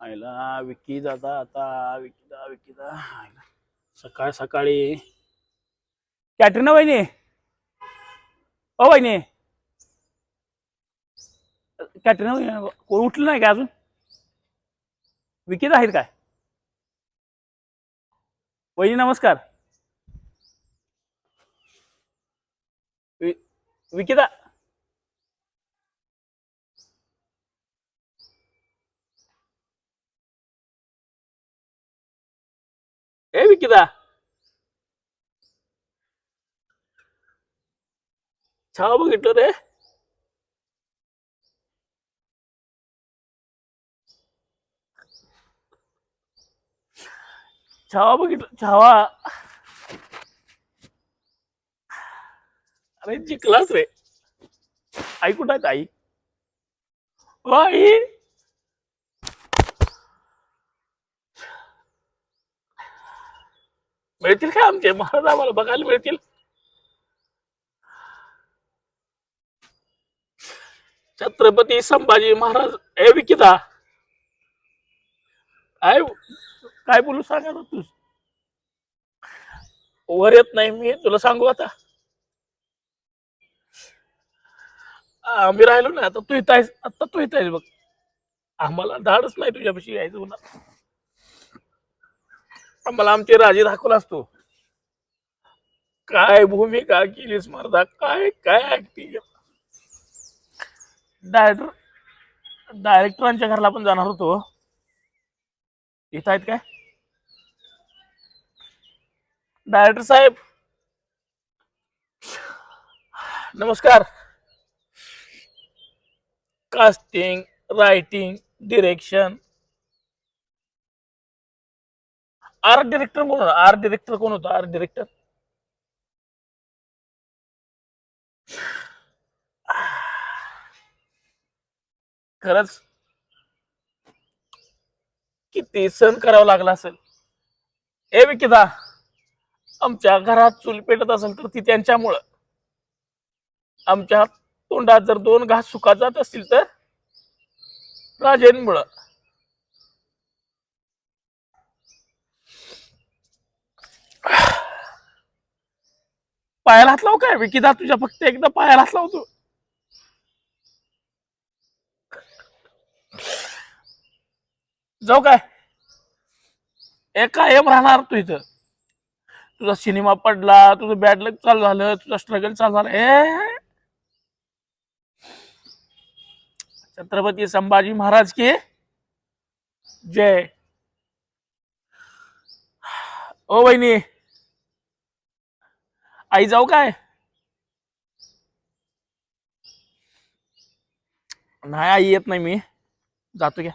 आईला विकी दादा आता विकीदा विकीदा आईला सकाळ सकाळी. कॅटरीना वहिनी? ओ वहिनी. कॅटरीना वहिनी कोण उठलं नाही का अजून? विकीदा आहेत काय? वहिनी नमस्कार. विकिता ए विकिता छावा बघितलं रे छावा बघितलं छावा अरे जिंकलाच रे आई कुठं आहेत आई ओ आई मिळतील काय आमचे? महाराज आम्हाला बघायला मिळतील. छत्रपती संभाजी महाराज ए विकिता. काय काय बोलू सांगा तू? वर येत नाही मी तुला सांगू आता. आम्ही राहिलो ना आता तू इथं आहेस आता तू इथं आहेस बघ. आम्हाला धाडच नाही तुझ्यापाशी यायचं म्हणा. आम्हाला आमचे राजे दाखवला असतो. काय भूमिका केलीस मर्दा? काय काय ऍक्टिंग डायरेक्टर डायरेक्टरांच्या घरला पण जाणार होतो. इथं आहेत काय? डायरेक्टर साहेब. नमस्कार. Casting writing direction art director कोण होता आर्ट डिरेक्टर कोण होता? आर्ट डिरेक्टर खरंच किती सण करावं लागला असेल. ए विकिता आमच्या घरात चूल पेटत असेल तर ती त्यांच्यामुळं. आमच्या तोंडात जर दोन घास सुका जात असतील तर राजेंमुळं. पायाला हात लावू काय? दा तुझ्या फक्त एकदा पायाला हात लावतो. जाऊ काय? ए कायम राहणार तू इथं. तुझा सिनेमा पडला तुझं बॅड लक चालू झालं तुझा स्ट्रगल चालू झालं. ए! छत्रपती संभाजी महाराज की जय. ओ वहिनी आई जाऊ काय? नाही आई येत नाही मी. जातो घ्या.